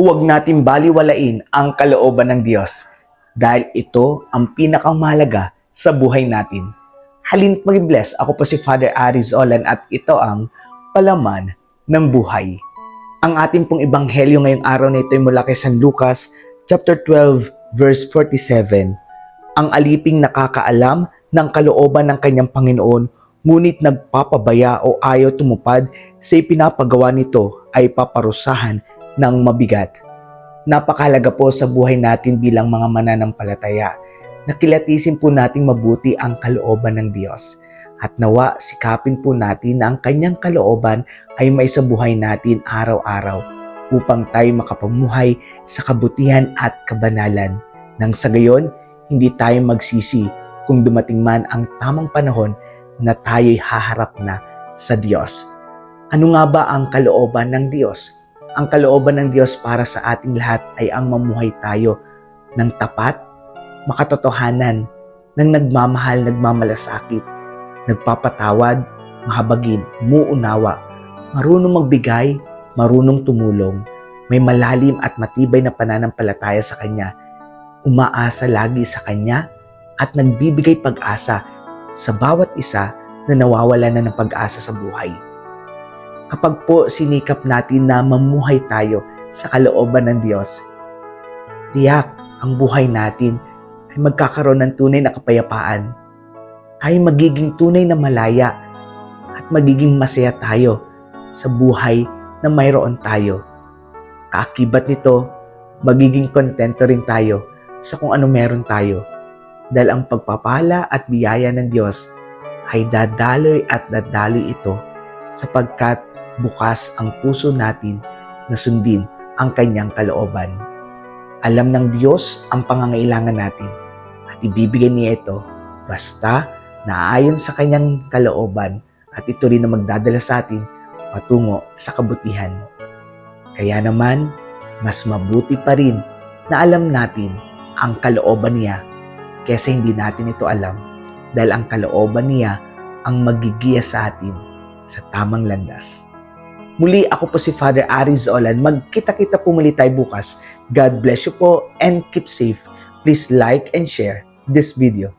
Huwag natin baliwalain ang kalooban ng Diyos dahil ito ang pinakamahalaga sa buhay natin. Halina't mag-bless. Ako po si Father Aris Olan at ito ang palaman ng buhay. Ang ating pong ebanghelyo ngayong araw na ito ay mula kay San Lucas chapter 12 verse 47. Ang aliping nakakaalam ng kalooban ng kanyang Panginoon ngunit nagpapabaya o ayaw tumupad sa ipinapagawa nito ay paparusahan ng mabigat. Napakalaga po sa buhay natin bilang mga mananampalataya na kilatisin po nating mabuti ang kalooban ng Diyos. At nawa sikapin po natin na ang kanyang kalooban ay may sa buhay natin araw-araw upang tayo makapamuhay sa kabutihan at kabanalan. Nang sa gayon, hindi tayo magsisi kung dumating man ang tamang panahon na tayo'y haharap na sa Diyos. Ano nga ba ang kalooban ng Diyos? Ang kalooban ng Diyos para sa ating lahat ay ang mamuhay tayo ng tapat, makatotohanan, ng nagmamahal, nagmamalasakit, nagpapatawad, mahabagin, muunawa, marunong magbigay, marunong tumulong, may malalim at matibay na pananampalataya sa Kanya, umaasa lagi sa Kanya, at nagbibigay pag-asa sa bawat isa na nawawala na ng pag-asa sa buhay. Kapag po sinikap natin na mamuhay tayo sa kalooban ng Diyos, tiyak ang buhay natin ay magkakaroon ng tunay na kapayapaan. Tayo magiging tunay na malaya at magiging masaya tayo sa buhay na mayroon tayo. Kaakibat nito, magiging kontento rin tayo sa kung ano meron tayo. Dahil ang pagpapala at biyaya ng Diyos ay dadaloy at dadaloy ito sapagkat bukas ang puso natin na sundin ang kanyang kalooban. Alam ng Diyos ang pangangailangan natin at ibibigay niya ito basta naayon sa kanyang kalooban at ito rin na magdadala sa atin patungo sa kabutihan. Kaya naman, mas mabuti pa rin na alam natin ang kalooban niya kesa hindi natin ito alam dahil ang kalooban niya ang magigiya sa atin sa tamang landas. Muli ako po si Father Aris Olan. Magkita-kita po muli tayo bukas. God bless you po and keep safe. Please like and share this video.